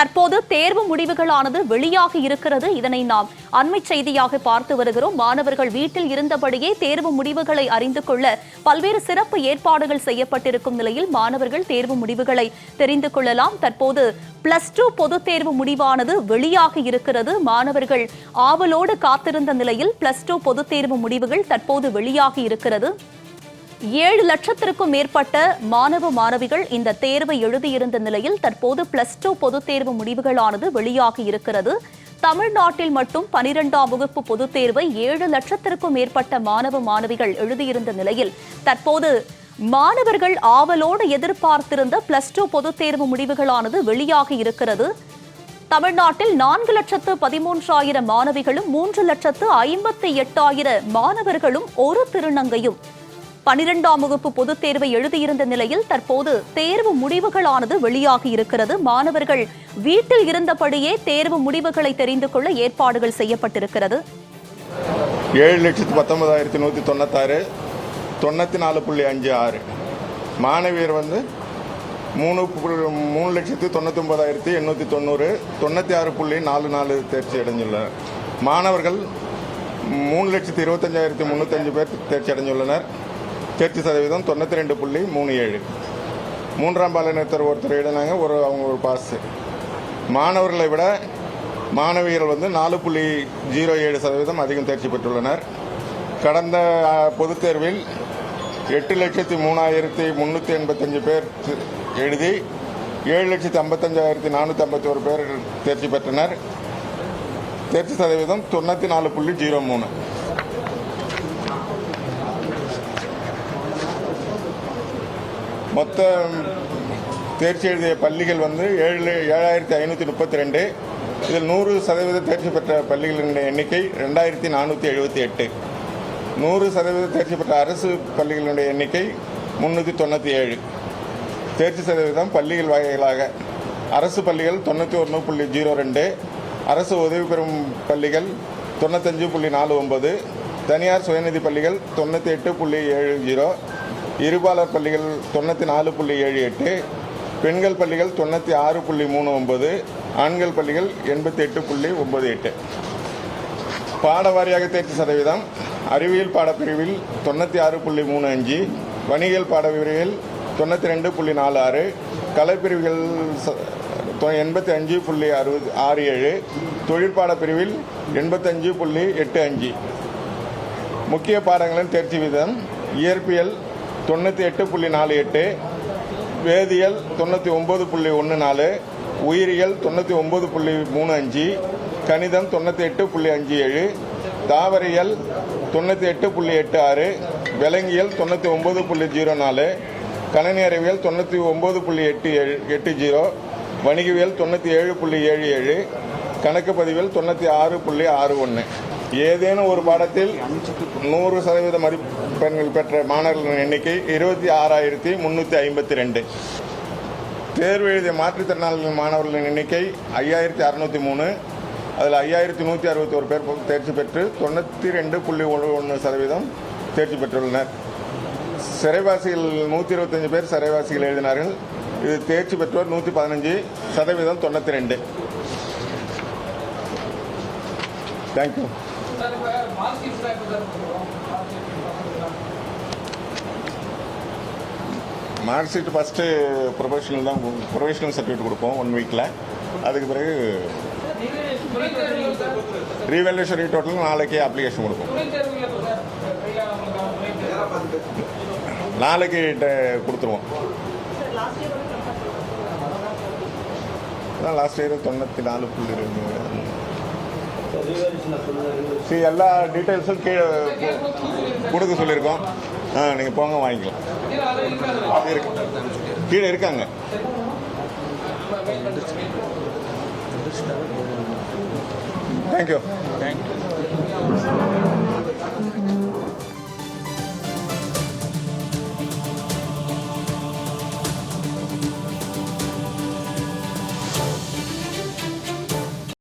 தற்போது தேர்வு முடிவுகளானது வெளியாக இருக்கிறது. இதனை நாம் அண்மை செய்தியாக பார்த்து வருகிறோம். மாணவர்கள் வீட்டில் இருந்தபடியே தேர்வு முடிவுகளை அறிந்து கொள்ள பல்வேறு சிறப்பு ஏற்பாடுகள் செய்யப்பட்டிருக்கும் நிலையில் மாணவர்கள் தேர்வு முடிவுகளை தெரிந்து கொள்ளலாம். தற்போது பிளஸ் டூ பொதுத் தேர்வு முடிவானது வெளியாக இருக்கிறது. மாணவர்கள் ஆவலோடு காத்திருந்த நிலையில் பிளஸ் டூ பொதுத் தேர்வு முடிவுகள் தற்போது வெளியாகி இருக்கிறது. ஏழு லட்சத்திற்கும் மேற்பட்ட மாணவ மாணவிகள் இந்த தேர்வை எழுதியிருந்த நிலையில் தற்போது பிளஸ் டூ பொதுத் தேர்வு முடிவுகளானது வெளியாகி இருக்கிறது. தமிழ்நாட்டில் மட்டும் பனிரெண்டாம் வகுப்பு பொதுத் தேர்வை ஏழு லட்சத்திற்கும் மேற்பட்ட மாணவ மாணவிகள் எழுதியிருந்த நிலையில் தற்போது மாணவர்கள் ஆவலோடு எதிர்பார்த்திருந்த பிளஸ் டூ பொதுத் தேர்வு முடிவுகளானது வெளியாகி இருக்கிறது. தமிழ்நாட்டில் நான்கு லட்சத்து பதிமூன்றாயிரம் மாணவிகளும் மூன்று லட்சத்து ஐம்பத்தி எட்டாயிரம் மாணவர்களும் ஒரு திருநங்கையும் பனிரெண்டாம் வகுப்பு பொதுத் தேர்வை எழுதியிருந்த நிலையில் தற்போது தேர்வு முடிவுகளானது வெளியாகி இருக்கிறது. மாணவர்கள் வீட்டில் இருந்தபடியே தேர்வு முடிவுகளை தெரிந்து கொள்ள ஏற்பாடுகள் செய்யப்பட்டிருக்கிறது. ஏழு லட்சத்து பத்தொன்பதாயிரத்தி நூற்றி தொண்ணூத்தாறு தொண்ணூற்றி நாலு புள்ளி அஞ்சு ஆறு. மாணவியர் வந்து மூணு மூணு லட்சத்து தொண்ணூற்றி ஒன்பதாயிரத்தி எண்ணூற்றி தொண்ணூறு தொண்ணூற்றி ஆறு புள்ளி நாலு நாலு தேர்ச்சி அடைஞ்சுள்ளனர் மாணவர்கள் மூணு லட்சத்து இருபத்தஞ்சாயிரத்தி முந்நூற்றஞ்சு பேர் தேர்ச்சி அடைஞ்சுள்ளனர் தேர்ச்சி சதவீதம் தொண்ணூற்றி ரெண்டு புள்ளி மூணு ஏழு. மூன்றாம் பாலினத்தர் ஒருத்தர் எழுதினாங்க ஒரு அவங்க ஒரு பாஸ் மாணவர்களை விட மாணவியர்கள் வந்து நாலு புள்ளி ஜீரோ ஏழு சதவீதம் அதிகம் தேர்ச்சி பெற்றுள்ளனர். கடந்த பொதுத் தேர்வில் எட்டு லட்சத்தி மூணாயிரத்தி முந்நூற்றி எண்பத்தஞ்சு பேர் எழுதி ஏழு லட்சத்தி ஐம்பத்தஞ்சாயிரத்தி நானூற்றி ஐம்பத்தி ஒரு பேர் தேர்ச்சி பெற்றனர். தேர்ச்சி சதவீதம் தொண்ணூற்றி நாலு புள்ளி ஜீரோ மூணு. மொத்த தேர்ச்சி எழுதிய பள்ளிகள் வந்து ஏழு ஏழாயிரத்தி ஐநூற்றி முப்பத்தி ரெண்டு இதில் நூறு சதவீத தேர்ச்சி பெற்ற பள்ளிகளின் எண்ணிக்கை ரெண்டாயிரத்தி நானூற்றி எழுபத்தி எட்டு. நூறு சதவீத தேர்ச்சி பெற்ற அரசு பள்ளிகளுடைய எண்ணிக்கை முந்நூற்றி தொண்ணூற்றி ஏழு. தேர்ச்சி சதவீதம் பள்ளிகள் வகைகளாக அரசு பள்ளிகள் தொண்ணூற்றி ஒன்று புள்ளி ஜீரோ ரெண்டு. அரசு உதவி பெறும் பள்ளிகள் தொண்ணூத்தஞ்சு புள்ளி நாலு ஒம்பது தனியார் சுயநிதி பள்ளிகள் தொண்ணூற்றி எட்டு புள்ளி ஏழு ஜீரோ. இருபாலர் பள்ளிகள் தொண்ணூற்றி நாலு புள்ளி ஏழு எட்டு பெண்கள் பள்ளிகள் தொண்ணூற்றி ஆறு புள்ளி மூணு ஒம்பது ஆண்கள் பள்ளிகள் எண்பத்தி எட்டு புள்ளி ஒன்பது எட்டு. பாட வாரியாக தேர்ச்சி சதவீதம் அறிவியல் பாடப்பிரிவில் தொண்ணூற்றி ஆறு புள்ளி மூணு அஞ்சு வணிகல் பாடப்பிரிவில் தொண்ணூற்றி ரெண்டு புள்ளி நாலு ஆறு கலைப்பிரிவுகள் தொ- எண்பத்தி அஞ்சு புள்ளி அறுபது ஆறு ஏழு தொழிற்பாட பிரிவில் எண்பத்தஞ்சு புள்ளி எட்டு அஞ்சு. முக்கிய பாடங்களின் தேர்ச்சி வீதம் இயற்பியல் தொண்ணூற்றி எட்டு புள்ளி நாலு எட்டு வேதியியல் தொண்ணூற்றி ஒம்பது புள்ளி ஒன்று நாலு உயிரியல் தொண்ணூற்றி ஒம்பது புள்ளி மூணு அஞ்சு கணிதம் தொண்ணூற்றி எட்டு புள்ளி அஞ்சு ஏழு தாவரியல் தொண்ணூற்றி எட்டு புள்ளி எட்டு ஆறு விலங்கியல் தொண்ணூற்றி ஒம்பது புள்ளி ஜீரோ நாலு கணினி அறிவியல் தொண்ணூற்றி ஒம்பது புள்ளி எட்டு ஏழு எட்டு ஜீரோ வணிகவியல் தொண்ணூற்றி ஏழு புள்ளி ஏழு ஏழு கணக்கு பதிவியல் தொண்ணூற்றி ஆறு புள்ளி ஆறு ஒன்று. ஏதேனும் ஒரு பாடத்தில் நூறு சதவீத பெண்கள் பெற்ற மாணவர்களின் எண்ணிக்கை இருபத்தி ஆறாயிரத்தி முந்நூற்றி ஐம்பத்தி ரெண்டு. தேர்வு எழுதிய மாற்றுத்திறனாளிகள் மாணவர்களின் எண்ணிக்கை ஐயாயிரத்தி அறநூற்றி மூணு. அதில் ஐயாயிரத்தி நூற்றி அறுபத்தி ஒரு பேர் தேர்ச்சி பெற்று தொண்ணூற்றி ரெண்டு புள்ளி ஒன்று ஒன்று சதவீதம் தேர்ச்சி பெற்றுள்ளனர். சிறைவாசிகள் நூற்றி இருபத்தஞ்சி பேர் சிறைவாசிகள் எழுதினார்கள். இது தேர்ச்சி பெற்றோர் நூற்றி பதினஞ்சு சதவீதம் தொண்ணூற்றி ரெண்டு. தேங்க்யூ மார்க் ஷீட்ஸ்லாம் ஷீட் ஃபஸ்ட்டு ப்ரொஃபஷனல் தான் ப்ரொஃபஷனல் சர்டிஃபிகேட் கொடுப்போம் ஒன் வீக்கில் அதுக்கு பிறகு ரீவேல்யூஷன் டோட்டல் நாளைக்கு அப்ளிகேஷன் கொடுப்போம். நாளைக்கு கொடுத்துருவோம். அதான் லாஸ்ட் இயர் தொண்ணூற்றி நாலு புள்ளி ரெண்டு. சரி எல்லா டீட்டெயில்ஸும் கீழே கொடுக்க சொல்லியிருக்கோம். ஆ நீங்கள் போங்க வாங்கிக்கலாம். கீழே இருக்காங்க. Thank you thank you